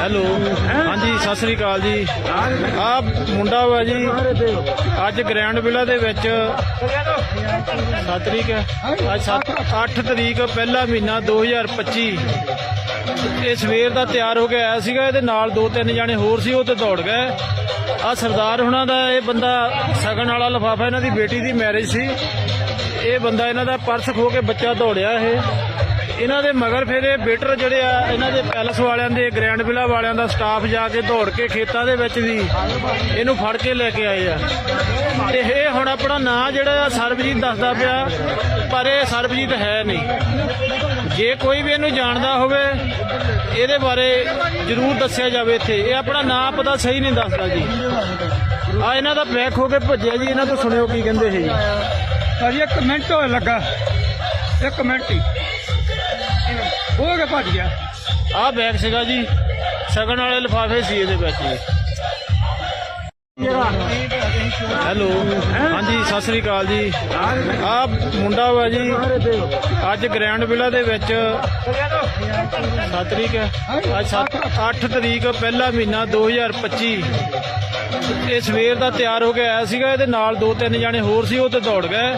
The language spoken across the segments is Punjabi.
ਹੈਲੋ। ਹਾਂਜੀ, ਸਤਿ ਸ੍ਰੀ ਅਕਾਲ ਜੀ। ਆ ਮੁੰਡਾ ਵਾ ਜੀ, ਅੱਜ ਗ੍ਰੈਂਡ ਵਿਲਾ ਦੇ ਵਿੱਚ ਸੱਤ ਤਰੀਕ ਹੈ। ਅੱਜ 8 ਤਰੀਕ ਪਹਿਲਾ ਮਹੀਨਾ 2025 ਇਹ ਸਵੇਰ ਦਾ ਤਿਆਰ ਹੋ ਕੇ ਆਇਆ ਸੀਗਾ, ਇਹਦੇ ਨਾਲ ਦੋ ਤਿੰਨ ਜਾਣੇ ਹੋਰ ਸੀ, ਉਹ ਤੇ ਦੌੜ ਗਏ। ਆ ਸਰਦਾਰ ਹੁਣਾਂ ਦਾ ਇਹ ਬੰਦਾ ਸਗਨ ਵਾਲਾ ਲਫਾਫਾ, ਇਹਨਾਂ ਦੀ ਬੇਟੀ ਦੀ ਮੈਰਿਜ ਸੀ। ਇਹ ਬੰਦਾ ਇਹਨਾਂ ਦਾ ਪਰਸ ਖੋ ਕੇ ਬੱਚਾ ਦੌੜਿਆ ਇਹ। ਇਹਨਾਂ ਦੇ ਮਗਰ ਫਿਰ ਇਹ ਬੇਟਰ ਜਿਹੜੇ ਆ, ਇਹਨਾਂ ਦੇ ਪੈਲਸ ਵਾਲਿਆਂ ਦੇ, ਗ੍ਰੈਂਡ ਵਿਲਾ ਵਾਲਿਆਂ ਦਾ ਸਟਾਫ ਜਾ ਕੇ ਦੌੜ ਕੇ ਖੇਤਾਂ ਦੇ ਵਿੱਚ ਵੀ ਇਹਨੂੰ ਫੜ ਕੇ ਲੈ ਕੇ ਆਏ ਆ। ਤੇ ਇਹ ਹੁਣ ਆਪਣਾ ਨਾਂ ਜਿਹੜਾ ਸਰਬਜੀਤ ਦੱਸਦਾ ਪਿਆ, ਪਰ ਇਹ ਸਰਬਜੀਤ ਹੈ ਨਹੀਂ। ਜੇ ਕੋਈ ਵੀ ਇਹਨੂੰ ਜਾਣਦਾ ਹੋਵੇ, ਇਹਦੇ ਬਾਰੇ ਜਰੂਰ ਦੱਸਿਆ ਜਾਵੇ ਇੱਥੇ। ਇਹ ਆਪਣਾ ਨਾਂ ਪਤਾ ਸਹੀ ਨਹੀਂ ਦੱਸਦਾ ਜੀ। ਆ ਇਹਨਾਂ ਦਾ ਬੈਕ ਹੋ ਕੇ ਭੱਜਿਆ ਜੀ, ਇਹਨਾਂ ਤੋਂ ਸੁਣਿਓ ਕੀ ਕਹਿੰਦੇ ਸੀ ਜੀ। ਅਜੇ ਇੱਕ ਮਿੰਟ ਹੋਇਆ ਲੱਗਾ। ਇੱਕ ਮਿੰਟ ਹੀ। ਹੋ ਗਿਆ ਭੱਜ ਗਿਆ? ਆਹ ਬੈਗ ਸੀਗਾ ਜੀ, ਸਗਨ ਵਾਲੇ ਲਿਫਾਫੇ ਸੀ ਇਹਦੇ ਵਿੱਚ ਹੈਲੋ, ਹਾਂਜੀ, ਸਤਿ ਸ੍ਰੀ ਅਕਾਲ ਜੀ। ਆਹ ਮੁੰਡਾ ਵਾ ਜੀ, ਅੱਜ ਗ੍ਰੈਂਡ ਵਿਲਾ ਦੇ ਵਿੱਚ। 7 ਤਰੀਕ ਹੈ ਅੱਜ 8 ਤਰੀਕ, ਪਹਿਲਾ ਮਹੀਨਾ 2025 ਇਹ ਸਵੇਰ ਦਾ ਤਿਆਰ ਹੋ ਕੇ ਆਇਆ ਸੀਗਾ, ਇਹਦੇ ਨਾਲ ਦੋ ਤਿੰਨ ਜਾਣੇ ਹੋਰ ਸੀ, ਉਹ ਤੇ ਦੌੜ ਗਏ।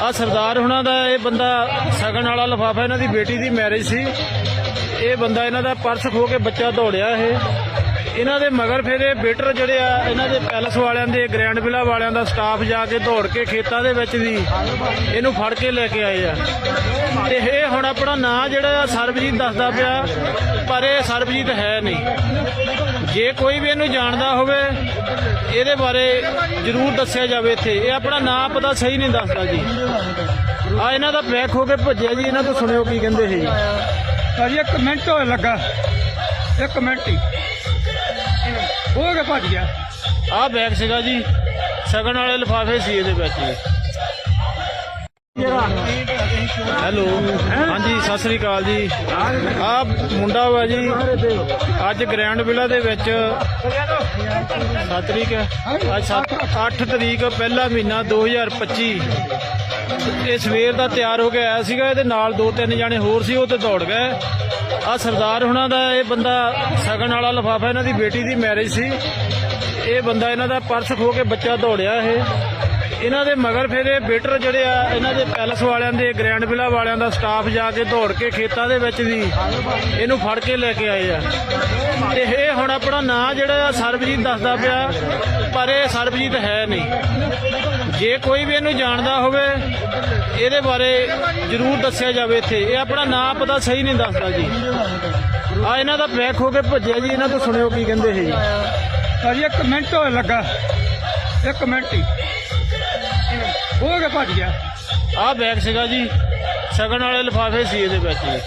ਆ ਸਰਦਾਰ ਹੁਣਾਂ ਦਾ ਇਹ ਬੰਦਾ ਸਗਨ ਵਾਲਾ ਲਫਾਫਾ, ਇਹਨਾਂ ਦੀ ਬੇਟੀ ਦੀ ਮੈਰਿਜ ਸੀ। ਇਹ ਬੰਦਾ ਇਹਨਾਂ ਦਾ ਪਰਸ ਖੋ ਕੇ ਬੱਚਾ ਦੌੜਿਆ ਇਹ। ਇਹਨਾਂ ਦੇ ਮਗਰ ਫਿਰ ਇਹ ਬੇਟਰ ਜਿਹੜੇ ਆ, ਇਹਨਾਂ ਦੇ ਪੈਲਸ ਵਾਲਿਆਂ ਦੇ, ਗ੍ਰੈਂਡ ਵਿਲਾ ਵਾਲਿਆਂ ਦਾ ਸਟਾਫ ਜਾ ਕੇ ਦੌੜ ਕੇ ਖੇਤਾਂ ਦੇ ਵਿੱਚ ਵੀ ਇਹਨੂੰ ਫੜ ਕੇ ਲੈ ਕੇ ਆਏ ਆ। ਤੇ ਇਹ ਹੁਣ ਆਪਣਾ ਨਾਂ ਜਿਹੜਾ ਸਰਬਜੀਤ ਦੱਸਦਾ ਪਿਆ, ਪਰ ਇਹ ਸਰਬਜੀਤ ਹੈ ਨਹੀਂ। ਜੇ ਕੋਈ ਵੀ ਇਹਨੂੰ ਜਾਣਦਾ ਹੋਵੇ, ਇਹਦੇ ਬਾਰੇ ਜਰੂਰ ਦੱਸਿਆ ਜਾਵੇ ਇੱਥੇ। ਇਹ ਆਪਣਾ ਨਾਂ ਪਤਾ ਸਹੀ ਨਹੀਂ ਦੱਸਦਾ ਜੀ। ਆ ਇਹਨਾਂ ਦਾ ਬੈਕ ਹੋ ਕੇ ਭੱਜਿਆ ਜੀ, ਇਹਨਾਂ ਤੋਂ ਸੁਣਿਓ ਕੀ ਕਹਿੰਦੇ ਸੀ। ਜੀ ਅਜੇ ਇੱਕ ਮਿੰਟ ਹੋਇਆ ਲੱਗਾ। ਇੱਕ ਮਿੰਟ ਹੀ। ਹੋ ਗਿਆ ਭੱਜ ਗਿਆ? ਆਹ ਬੈਗ ਸੀਗਾ ਜੀ। ਸਗਨ ਵਾਲੇ ਲਿਫਾਫੇ ਸੀ ਇਹਦੇ ਵਿੱਚ। ਹੈਲੋ। ਹਾਂਜੀ, ਸਤਿ ਸ੍ਰੀ ਅਕਾਲ ਜੀ। ਆਹ ਮੁੰਡਾ ਵਾ ਜੀ। ਅੱਜ ਗ੍ਰੈਂਡ ਵਿਲਾ ਦੇ ਵਿੱਚ 7 ਤਰੀਕ ਅੱਜ 8 ਤਰੀਕ ਪਹਿਲਾ ਮਹੀਨਾ 2025 ਇਹ ਸਵੇਰ ਦਾ ਤਿਆਰ ਹੋ ਕੇ ਆਇਆ ਸੀਗਾ। ਇਹਦੇ ਨਾਲ ਦੋ ਤਿੰਨ ਜਾਣੇ ਹੋਰ ਸੀ, ਉਹ ਤੇ ਦੌੜ ਗਏ। ਆ ਸਰਦਾਰ ਹੁਣਾਂ ਦਾ ਇਹ ਬੰਦਾ ਸਗਨ ਵਾਲਾ ਲਫਾਫਾ, ਇਹਨਾਂ ਦੀ ਬੇਟੀ ਦੀ ਮੈਰਿਜ ਸੀ। ਇਹ ਬੰਦਾ ਇਹਨਾਂ ਦਾ ਪਰਸ ਖੋ ਕੇ ਬੱਚਾ ਦੌੜਿਆ ਇਹ। ਇਹਨਾਂ ਦੇ ਮਗਰ ਫਿਰ ਇਹ ਬੇਟਰ ਜਿਹੜੇ ਆ, ਇਹਨਾਂ ਦੇ ਪੈਲਸ ਵਾਲਿਆਂ ਦੇ ਗ੍ਰੈਂਡ ਵਿਲਾ ਵਾਲਿਆਂ ਦਾ ਸਟਾਫ ਜਾ ਕੇ ਦੌੜ ਕੇ ਖੇਤਾਂ ਦੇ ਵਿੱਚ ਵੀ ਇਹਨੂੰ ਫੜ ਕੇ ਲੈ ਕੇ ਆਏ ਆ। ਤੇ ਇਹ ਹੁਣ ਆਪਣਾ ਨਾਂ ਜਿਹੜਾ ਆ ਸਰਬਜੀਤ ਦੱਸਦਾ ਪਿਆ। ਪਰ ਇਹ ਸਰਬਜੀਤ ਹੈ ਨਹੀਂ। ਜੇ ਕੋਈ ਵੀ ਇਹਨੂੰ ਜਾਣਦਾ ਹੋਵੇ ਇਹਦੇ ਬਾਰੇ ਜਰੂਰ ਦੱਸਿਆ ਜਾਵੇ ਇੱਥੇ। ਇਹ ਆਪਣਾ ਨਾਂ ਪਤਾ ਸਹੀ ਨਹੀਂ ਦੱਸਦਾ ਜੀ। ਆ ਇਹਨਾਂ ਦਾ ਬੈਕ ਹੋ ਕੇ ਭੱਜਿਆ ਜੀ ਇਹਨਾਂ ਤੋਂ ਸੁਣਿਓ ਕੀ ਕਹਿੰਦੇ ਸੀ। ਜੀ ਇੱਕ ਮਿੰਟ ਹੋਇਆ ਲੱਗਾ। ਇੱਕ ਮਿੰਟ ਹੀ। ਹੋ ਗਿਆ ਭੱਜ ਗਿਆ। ਆਹ ਬੈਗ ਸੀਗਾ ਜੀ ਸਗਨ ਵਾਲੇ ਲਿਫਾਫੇ ਸੀ ਇਹਦੇ ਵਿੱਚ। ਜੀ